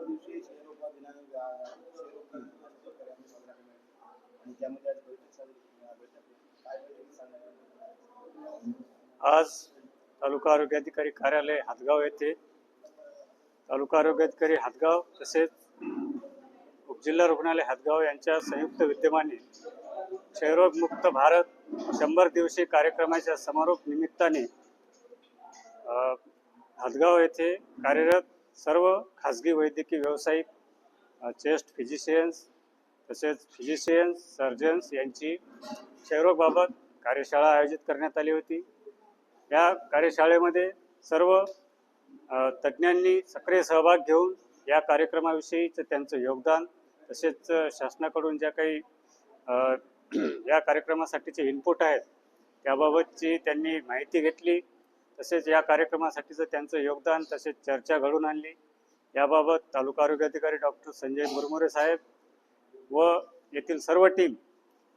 शंभर दिवशी क्षयरोग आणि त्यामध्ये आज बैठक आज तालुका आरोग्य अधिकारी कार्यालय हातगाव येथे. तालुका आरोग्य अधिकारी हातगाव तसेच उपजिल्हा रुग्णालय हातगाव यांच्या संयुक्त विद्यमाने क्षयरोग मुक्त भारत शंभर दिवशी कार्यक्रमाच्या समारोप निमित्ताने हातगाव येथे कार्यरत सर्व खाजगी वैद्यकीय व्यावसायिक चेस्ट फिजिशियन्स तसेच फिजिशियन्स सर्जन्स यांची क्षयरोगबाबत कार्यशाळा आयोजित करण्यात आली होती. या कार्यशाळेमध्ये सर्व तज्ज्ञांनी सक्रिय सहभाग घेऊन या कार्यक्रमाविषयीचं त्यांचं योगदान तसेच शासनाकडून ज्या काही या कार्यक्रमासाठीचे इनपुट आहेत त्याबाबतची त्यांनी माहिती घेतली. तसेच या कार्यक्रमासाठीचं त्यांचं योगदान तसेच चर्चा घडून आणली याबाबत तालुका आरोग्य अधिकारी डॉक्टर संजय मुरमुरे साहेब व येथील सर्व टीम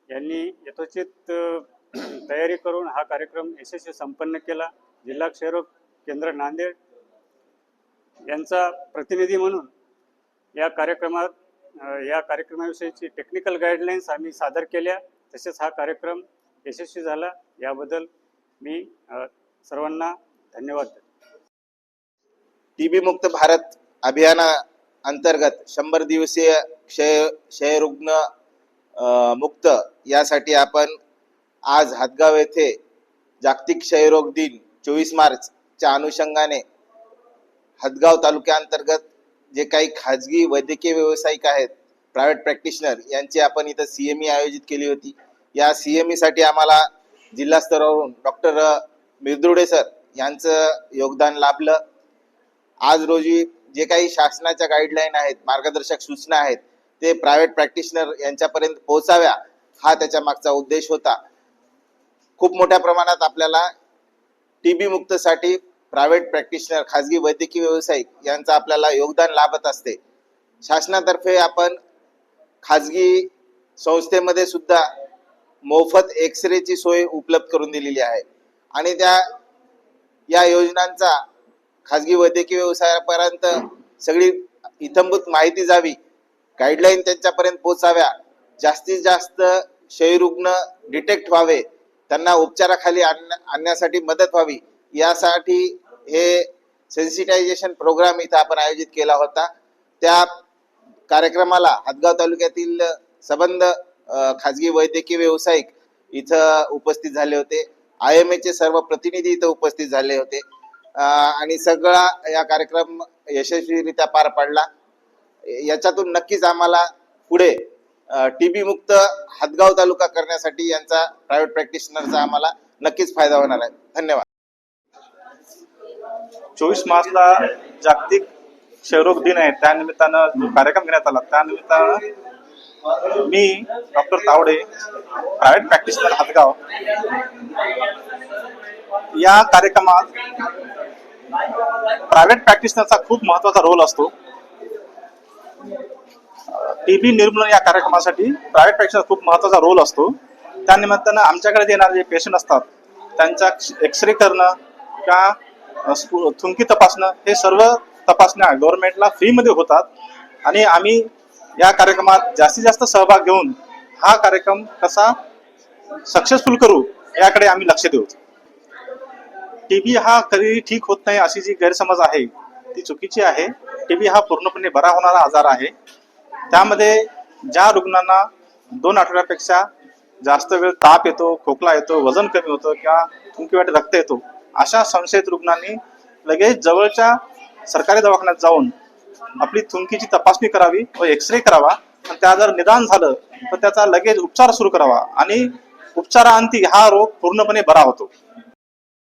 यांनी यथोचित तयारी करून हा कार्यक्रम यशस्वी संपन्न केला. जिल्हा क्षयरोग केंद्र नांदेड यांचा प्रतिनिधी म्हणून या कार्यक्रमात या कार्यक्रमाविषयीची टेक्निकल गाईडलाईन्स आम्ही सादर केल्या. तसेच हा कार्यक्रम यशस्वी झाला. याबद्दल मी सर्वांना धन्यवाद. टीबी मुक्त भारत अभियाना अंतर्गत शंभर दिवसीय क्षय क्षयरुग्ण मुक्त यासाठी आपण आज हातगाव येथे जागतिक क्षयरोग दिन चोवीस मार्चच्या अनुषंगाने हदगाव तालुक्याअंतर्गत जे काही खाजगी वैद्यकीय व्यावसायिक आहेत प्रायव्हेट प्रॅक्टिशनर यांची आपण इथं सी एम ई आयोजित केली होती. या सी एम ईसाठी आम्हाला जिल्हा स्तरावरून डॉक्टर मिरदुडे सर यांचं योगदान लाभलं. आज रोजी जे काही शासनाच्या गाईडलाईन आहेत मार्गदर्शक सूचना आहेत ते प्रायव्हेट प्रॅक्टिशनर यांच्यापर्यंत पोहोचाव्या हा त्याच्या मागचा उद्देश होता. खूप मोठ्या प्रमाणात आपल्याला टीबी मुक्तसाठी प्रायव्हेट प्रॅक्टिशनर खाजगी वैद्यकीय व्यावसायिक यांचं आपल्याला योगदान लाभत असते. शासनातर्फे आपण खाजगी संस्थेमध्ये सुद्धा मोफत एक्स रेची सोय उपलब्ध करून दिलेली आहे. आणि त्या या योजनांचा खाजगी वैद्यकीय व्यवसायापर्यंत सगळी इथंभूत माहिती जावी गाईडलाईन त्यांच्यापर्यंत पोचाव्या जास्तीत जास्त क्षयरुग्ण डिटेक्ट व्हावे त्यांना उपचाराखाली आणण्यासाठी मदत व्हावी यासाठी हे सेन्सिटायझेशन प्रोग्राम इथं आपण आयोजित केला होता. त्या कार्यक्रमाला हातगाव तालुक्यातील संबंध खाजगी वैद्यकीय व्यावसायिक इथं उपस्थित झाले होते. आय एम चे सर्व प्रतिनिधी इथं उपस्थित झाले होते. आणि सगळा या कार्यक्रम यशस्वीरित्या पार पाडला. याच्यातून नक्कीच आम्हाला पुढे टीबी मुक्त हदगाव तालुका करण्यासाठी यांचा प्रायव्हेट प्रॅक्टिशनरचा आम्हाला नक्कीच फायदा होणार आहे. धन्यवाद. चोवीस मार्चला जागतिक क्षयरोग दिन आहे. त्या निमित्तानं जो कार्यक्रम घेण्यात आला त्यानिमित्तानं मी doctor Tawde private practitioner Hatgaon. या कार्यक्रमात प्रायव्हेट प्रॅक्टिशनरचा खूप महत्त्वाचा रोल असतो. टीबी निर्मूलन या कार्यक्रमासाठी प्रायव्हेट प्रॅक्टिशनर खूप महत्त्वाचा रोल असतो. त्यानिमित्तानं आमच्याकडे येणारे जे पेशंट असतात त्यांचा एक्सरे करणं किंवा थुंकी तपासणं हे सर्व तपासण्या गव्हर्नमेंटला फ्रीमध्ये होतात. आणि आम्ही या कार्यक्रमात जास्तीत जास्त सहभाग घेऊन हा कार्यक्रम कसा सक्सेसफुल करू याकडे आम्ही लक्ष देऊ. टीबी हा कधी ठीक होत नाही अशी जी गैरसमज आहे ती चुकीची आहे. टीबी हा पूर्णपणे बरा होणारा आजार आहे. त्यामध्ये ज्या रुग्णांना दोन आठवड्यापेक्षा जास्त वेळ ताप येतो खोकला येतो वजन कमी होतं किंवा थुंकीवाटे रक्त येतो अशा संशयित रुग्णांनी लगेच जवळच्या सरकारी दवाखान्यात जाऊन आपली थुंकीची तपासणी करावी व एक्सरे करावा. आणि त्या जर निदान झालं तर त्याचा लगेच उपचार सुरू करावा. आणि उपचारांती हा रोग पूर्णपणे बरा होतो.